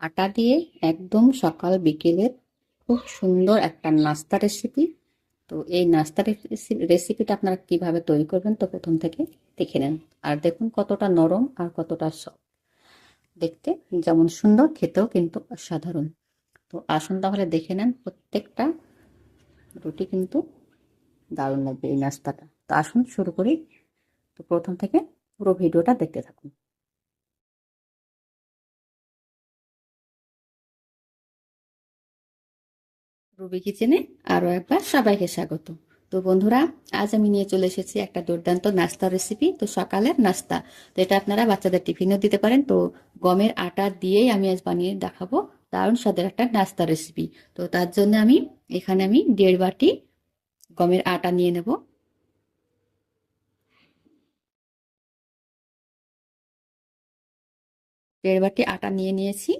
আটা দিয়ে একদম সকাল বিকেলের খুব সুন্দর একটা নাস্তা রেসিপি তো এই নাস্তা রেসিপিটা আপনারা কীভাবে তৈরি করবেন তো প্রথম থেকে দেখে নেন। আর দেখুন কতটা নরম আর কতটা সফট দেখতে যেমন সুন্দর, খেতেও কিন্তু অসাধারণ। তো আসুন তাহলে দেখে নেন প্রত্যেকটা রুটি কিন্তু দারুণ লাগবে এই নাস্তাটা। তো আসুন শুরু করি। তো প্রথম থেকে পুরো ভিডিওটা দেখতে থাকুন। রুবি কিচেনে আরও একবার সবাইকে স্বাগত। তো বন্ধুরা, আজ আমি নিয়ে চলে এসেছি একটা দুর্দান্ত নাস্তার রেসিপি তো সকালের নাস্তা। তো এটা আপনারা বাচ্চাদের টিফিনও দিতে পারেন। তো গমের আটা দিয়েই আমি আজ বানিয়ে দেখাবো দারুণ স্বাদের একটা নাস্তা রেসিপি তো তার জন্য আমি, এখানে আমি দেড় বাটি গমের আটা নিয়ে নেব। দেড় বাটি আটা নিয়ে নিয়েছি।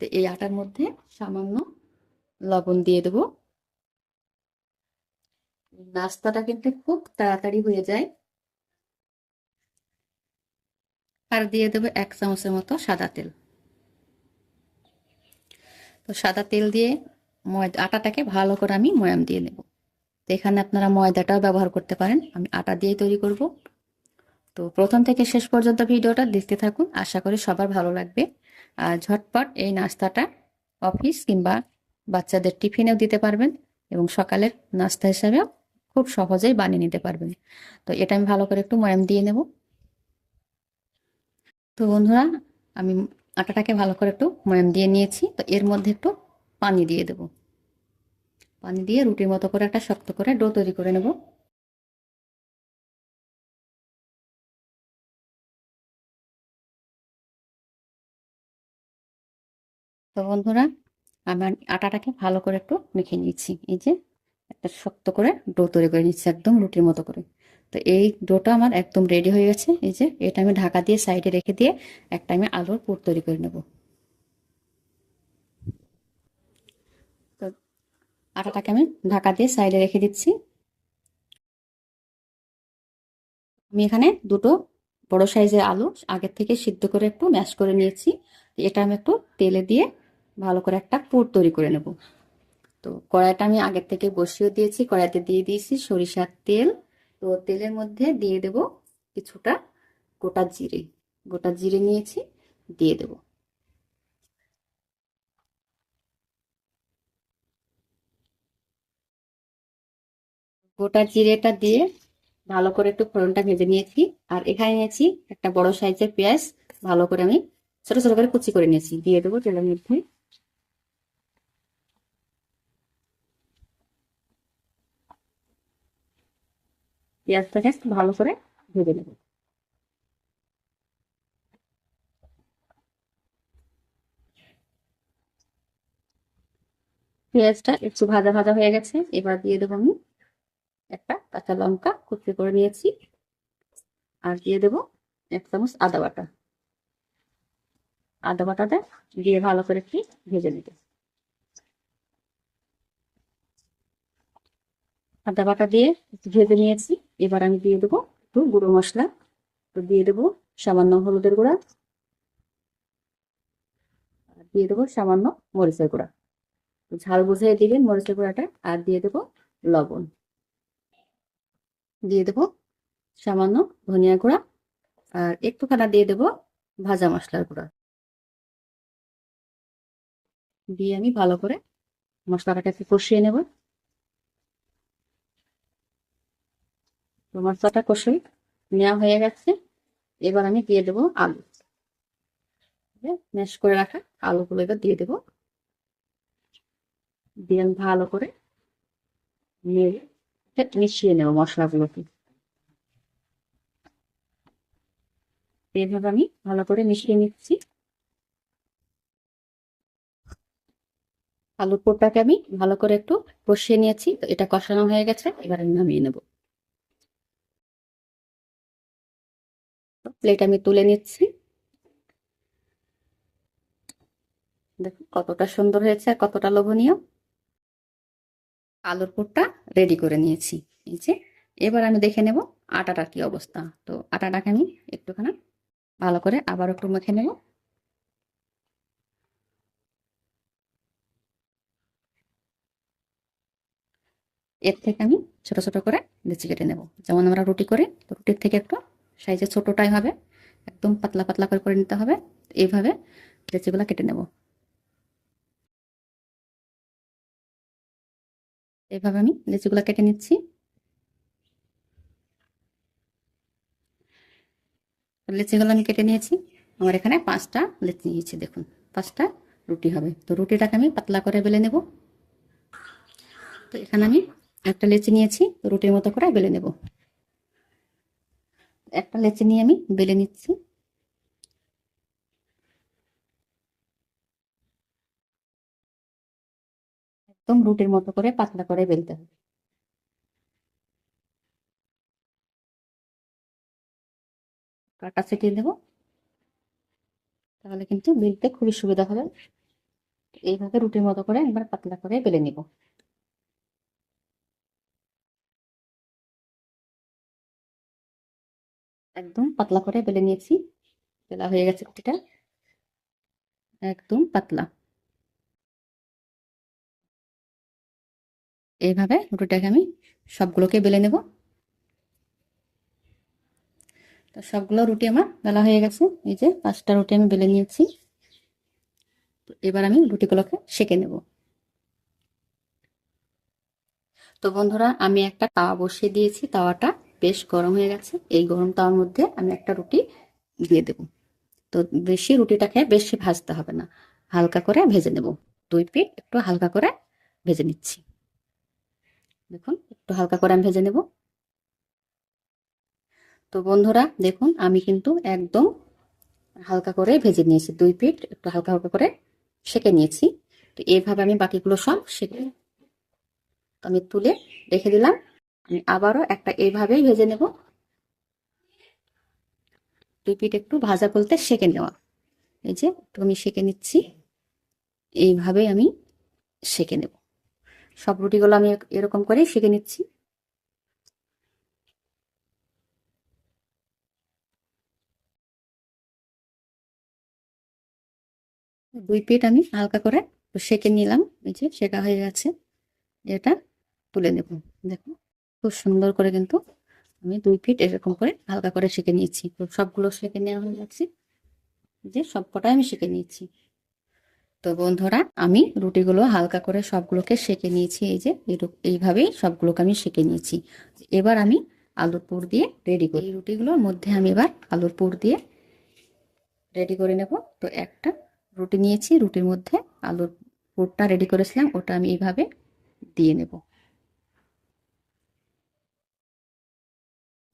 তো এই আটার মধ্যে সামান্য লবণ দিয়ে দেবো। নাস্তাটা কিন্তু খুব তাড়াতাড়ি হয়ে যায়। আর দিয়ে দেবো এক চামচের মতো সাদা তেল। তো সাদা তেল দিয়ে ময়দা, আটাটাকে ভালো করে আমি ময়াম দিয়ে নেব। তো এখানে আপনারা ময়দাটাও ব্যবহার করতে পারেন। আমি আটা দিয়ে তৈরি করব। তো প্রথম থেকে শেষ পর্যন্ত ভিডিওটা দেখতে থাকুন। আশা করি সবার ভালো লাগবে। আর ঝটপট এই নাস্তাটা অফিস কিংবা বাচ্চাদের টিফিনেও দিতে পারবেন এবং সকালের নাস্তা হিসাবেও খুব সহজেই বানিয়ে নিতে পারবেন। তো এটা আমি ভালো করে একটু ময়াম দিয়ে নেব। তো বন্ধুরা, আমি আটাটাকে ভালো করে একটু ময়াম দিয়ে নিয়েছি। তো এর মধ্যে একটু পানি দিয়ে দেব। পানি দিয়ে রুটির মতো করে একটা শক্ত করে ডো তৈরি করে নেব। তো বন্ধুরা আমার আটাটাকে ভালো করে একটু মেখে নিয়েছি। এই যে একটা শক্ত করে ডো তৈরি করে নিচ্ছি একদম রুটির মতো করে। তো এই ডোটা আমার একদম রেডি হয়ে গেছে। এই যে এটা আমি ঢাকা দিয়ে সাইডে রেখে দিয়ে একটা আমি আলুর পুর তৈরি করে নেব। তো আটাটাকে আমি ঢাকা দিয়ে সাইডে রেখে দিচ্ছি। আমি এখানে দুটো বড় সাইজের আলু আগের থেকে সিদ্ধ করে একটু ম্যাশ করে নিয়েছি। এটা আমি একটু তেলে দিয়ে ভালো করে একটা পুর তৈরি করে নেব। তো কড়াইটা আমি আগের থেকে বসিয়ে দিয়েছি, কড়াইতে দিয়ে দিয়েছি সরিষার তেল। তো তেলের মধ্যে দিয়ে দেব কিছুটা গোটা জিরে। গোটা জিরে নিয়েছি, দিয়ে দেব। গোটা জিরেটা দিয়ে ভালো করে একটু ফোড়নটা ভেজে নিয়েছি। আর এখানে নিয়েছি একটা বড় সাইজের পেঁয়াজ, ভালো করে আমি ছোট ছোট করে কুচি করে নিয়েছি। দিয়ে দেবো তেলের মধ্যে। পেঁয়াজটাকে ভালো করে ভেজে নেব। পেঁয়াজটা একটু ভাজা ভাজা হয়ে গেছে, এবার দিয়ে দেবো আমি একটা কাঁচা লঙ্কা, কুচি করে নিয়েছি। আর দিয়ে দেবো এক চামচ আদা বাটা। আদা বাটাটা দিয়ে ভালো করে একটু ভেজে নিতে। আদা বাটা দিয়ে ভেজে নিয়েছি। এবার আমি দিয়ে দেবো একটু গুঁড়ো মশলা। তো দিয়ে দেবো সামান্য হলুদের গুঁড়া। দিয়ে দেবো সামান্য মরিচের গুঁড়া। ঝাল বুঝিয়ে দিবেন মরিচের গুঁড়াটা। আর দিয়ে দেবো লবণ। দিয়ে দেবো সামান্য ধনিয়া গুঁড়া। আর একটুখানা দিয়ে দেবো ভাজা মশলার গুঁড়া। দিয়ে আমি ভালো করে মশলাটাকে কষিয়ে নেব। তো মশলাটা কষে নেওয়া হয়ে গেছে। এবার আমি দিয়ে দেবো আলু। ম্যাশ করে রাখা আলুগুলো এবার দিয়ে দেবো। দিয়ে ভালো করে মিশিয়ে নেব মশলাগুলোকে। এইভাবে আমি ভালো করে মিশিয়ে নিচ্ছি। আলুর পোরটাকে আমি ভালো করে একটু কষিয়ে নিয়েছি। তো এটা কষানো হয়ে গেছে, এবার আমি নামিয়ে নেব। প্লেট আমি তুলে নিচ্ছি। দেখুন কতটা সুন্দর হয়েছে আর কতটা লোভনীয়। আলুর পুরটা রেডি করে নিয়েছি। এই যে, এবার আমি দেখে নেব আটাটার কি অবস্থা। তো আটাটাকে আমি একটুখানি ভালো করে আবার একটু মেখে নেব। এর থেকে আমি ছোট ছোট করে লুচি কেটে নেব। যেমন আমরা রুটি করে রুটির থেকে একটু সাইজে ছোটোটাই হবে। একদম পাতলা পাতলা করে করে নিতে হবে। এইভাবে লিচিগুলো কেটে নেব। এইভাবে আমি লিচিগুলো কেটে নিচ্ছি। লিচিগুলো আমি কেটে নিয়েছি। আমার এখানে পাঁচটা লেচি নিয়েছি, দেখুন। পাঁচটা রুটি হবে। তো রুটিটাকে আমি পাতলা করে বেলে নেব। তো এখানে আমি একটা লেচি নিয়েছি। রুটির মতো করে বেলে নেব। একটা লেচি নিয়ে আমি বেলে নিচ্ছি। একদম রুটির মতো করে পাতলা করে বেলতে হবে। কাটা ছিটিয়ে দেবো তাহলে কিন্তু বেলতে খুবই সুবিধা হবে। এইভাবে রুটির মতো করে একবার পাতলা করে বেলে নিব। একদম পাতলা করে বেলে নিয়েছি। বেলা হয়ে গেছে রুটিটা একদম পাতলা। এইভাবে রুটিটাকে আমি সবগুলোকে বেলে নেব। তো সবগুলো রুটি আমার বেলা হয়ে গেছে। এই যে পাঁচটা রুটি আমি বেলে নিয়েছি। এবার আমি রুটিগুলোকে সেকে নেব। তো বন্ধুরা, আমি একটা তাওয়া বসিয়ে দিয়েছি তাওয়াটা। বেশ গরম হয়ে গেছে। এই গরম তাওয়ার মধ্যে আমি একটা রুটি দিয়ে দেব। তো বেশি রুটিটাকে বেশি ভাজতে হবে না। হালকা করে ভেজে নেব। দুই পিঠ একটু হালকা করে ভেজে নিচ্ছি। দেখুন, একটু হালকা করে আমি ভেজে নেব। তো বন্ধুরা, দেখুন, আমি কিন্তু একদম হালকা করে ভেজে নিয়েছি। দুই পিঠ একটু হালকা হালকা করে সেকে নিয়েছি। তো এইভাবে আমি বাকিগুলো সব সেকে আমি তুলে রেখে দিলাম। আবারও একটা এইভাবেই ভেজে নেব। দুই পিঠ একটু ভাজা বলতে সেকে নেওয়া। এই যে একটু আমি সেকে নিচ্ছি। এইভাবেই আমি সেকে নেব। সব রুটিগুলো আমি এরকম করেই সেকে নিচ্ছি। দুই পিঠ আমি হালকা করে সেকে নিলাম। এই যে সেকা হয়ে গেছে। এটা তুলে নেব। দেখো খুব সুন্দর করে কিন্তু আমি দুই ফিট এরকম করে হালকা করে শিখে নিয়েছি। তো সবগুলো শিখে নেওয়া হয়ে যাচ্ছে যে সব কটাই আমি শিখে নিয়েছি। তো বন্ধুরা, আমি রুটিগুলো হালকা করে সবগুলোকে সেঁকে নিয়েছি। এই যে এইভাবেই সবগুলোকে আমি সেঁকে নিয়েছি। এবার আমি আলুর পুর দিয়ে রেডি করি। এই রুটিগুলোর মধ্যে আমি এবার আলুর পুর দিয়ে রেডি করে নেব। তো একটা রুটি নিয়েছি। রুটির মধ্যে আলুর পুরটা রেডি করেছিলাম। ওটা আমি এইভাবে দিয়ে নেব।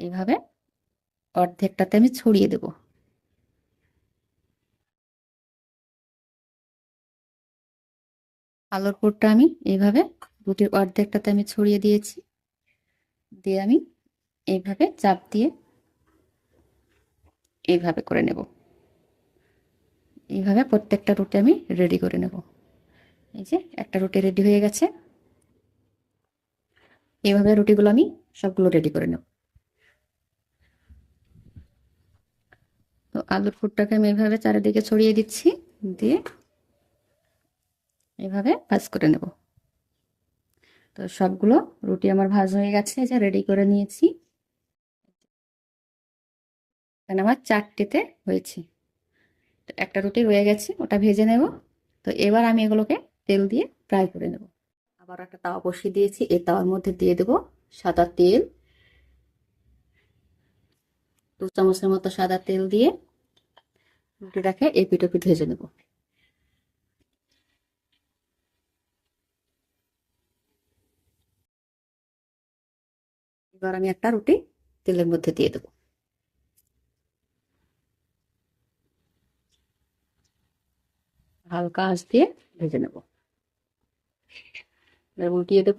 এইভাবে অর্ধেকটাতে আমি ছড়িয়ে দেব। আলুর পুরটা আমি এইভাবে রুটির অর্ধেকটাতে আমি ছড়িয়ে দিয়েছি। দিয়ে আমি এইভাবে চাপ দিয়ে এইভাবে করে নেব। এইভাবে প্রত্যেকটা রুটি আমি রেডি করে নেব। এই যে একটা রুটি রেডি হয়ে গেছে। এইভাবে রুটিগুলো আমি সবগুলো রেডি করে নেব। তো আলুর ফুটটাকে আমি এভাবে চারিদিকে ছড়িয়ে দিচ্ছি, দিয়ে এভাবে ভাজ করে নেব। তো সবগুলো রুটি আমার ভাজ হয়ে গেছে যা রেডি করে নিয়েছি। এখানে আমার চারটেতে হয়েছে। তো একটা রুটি রয়ে গেছে, ওটা ভেজে নেব। তো এবার আমি এগুলোকে তেল দিয়ে ফ্রাই করে নেব। আবার একটা তাওয়া বসিয়ে দিয়েছি, এই তাওয়ার মধ্যে দিয়ে দেব সাদা তেল। দু চামচের মতো সাদা তেল দিয়ে রুটিটাকে এই পিঠো পিঠ ভেজে নেব। এবার আমি একটা রুটি তেলের মধ্যে দিয়ে দেবো। হালকা আঁচ দিয়ে ভেজে নেব। উল্টিয়ে দেব।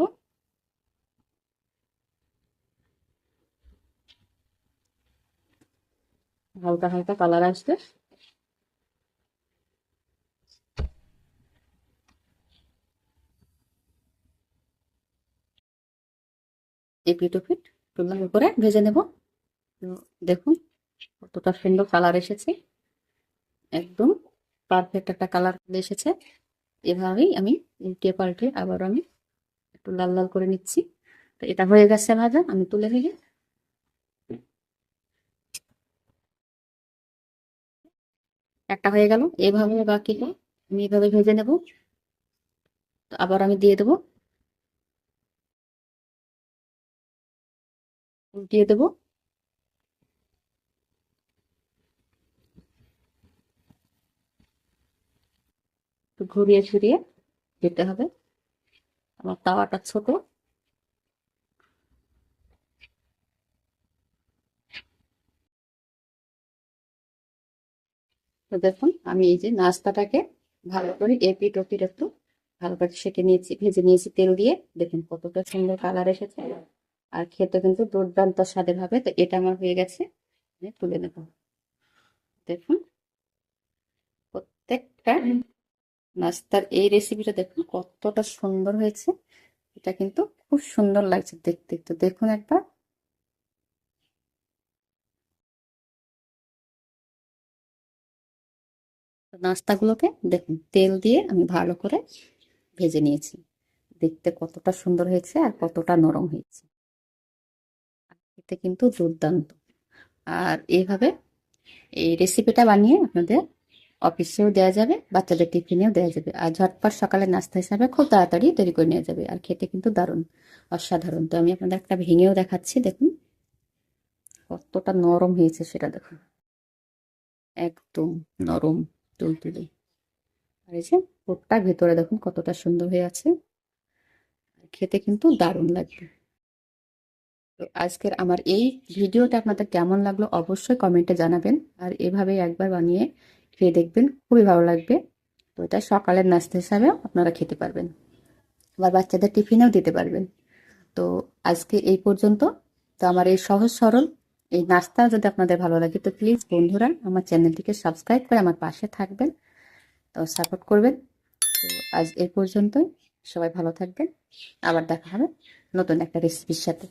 হালকা হালকা কালার আসবে। পিঠ তুলার উপরে ভেজে নেব। দেখুন কতটা সুন্দর কালার এসেছে। একদম পারফেক্ট একটা কালার এসেছে। এভাবেই আমি উল্টে পাল্টে আবার আমি একটু লাল লাল করে নিচ্ছি। তো এটা হয়ে গেছে ভাজা, আমি তুলে ফেলি একটা হয়ে গেল। এইভাবে বাকিটা আমি এভাবে ভেজে নেব। তো আবার আমি দিয়ে দেবো। উল্টিয়ে দেবো। ঘুরিয়ে ঘুরিয়ে দিতে হবে। আমার তাওয়াটা ছোট। তো দেখুন, আমি এই যে নাস্তাটাকে ভালো করে এপিট ওপিট একটু ভালো করে সেঁকে নিয়েছি, ভেজে নিয়েছি তেল দিয়ে। দেখুন কতটা সুন্দর কালার এসেছে। আর খেতে কিন্তু দুর্দান্ত স্বাদের হবে তো এটা আমার হয়ে গেছে। তুলে নেব। দেখুন, প্রত্যেকটা নাস্তার এই রেসিপিটা দেখুন কতটা সুন্দর হয়েছে। এটা কিন্তু খুব সুন্দর লাগছে দেখতে। তো দেখুন একবার। নাস্তাগুলোকে দেখুন, তেল দিয়ে আমি ভালো করে ভেজে নিয়েছি। দেখতে কতটা সুন্দর হয়েছে আর কতটা নরম হয়েছে। এতে কিন্তু দুর্দান্ত। আর এইভাবে এই রেসিপিটা বানিয়ে আপনাদের অফিসেও দেওয়া যাবে, বাচ্চাদের টিফিনেও দেওয়া যাবে। আর ঝটপট সকালে নাস্তা হিসাবে খুব তাড়াতাড়ি তৈরি করে নেওয়া যাবে। আর খেতে কিন্তু দারুণ, অসাধারণ। তো আমি আপনাদের একটা ভেঙেও দেখাচ্ছি, দেখুন। কতটা নরম হয়েছে সেটা দেখুন। একদম নরম। তুলতুলে আর এই যে পুরটা ভেতরে দেখুন কতটা সুন্দর হয়ে আছে। খেতে কিন্তু দারুণ লাগবে। তো আজকের আমার এই ভিডিওটা আপনাদের কেমন লাগল অবশ্যই কমেন্টে জানাবেন। আর এভাবে একবার বানিয়ে খেয়ে দেখবেন, খুবই ভালো লাগবে। তো এটা সকালের নাস্তা হিসাবেও আপনারা খেতে পারবেন। আবার বাচ্চাদের টিফিনেও দিতে পারবেন। তো আজকে এই পর্যন্ত। তো আমার এই সহজ সরল এই নাস্তা যদি আপনাদের ভালো লাগে, তো প্লিজ বন্ধুরা আমার চ্যানেলটিকে সাবস্ক্রাইব করে আমার পাশে থাকবেন। তো সাপোর্ট করবেন। তো আজ এ পর্যন্তই। সবাই ভালো থাকবেন। আবার দেখা হবে নতুন একটা রেসিপির সাথে।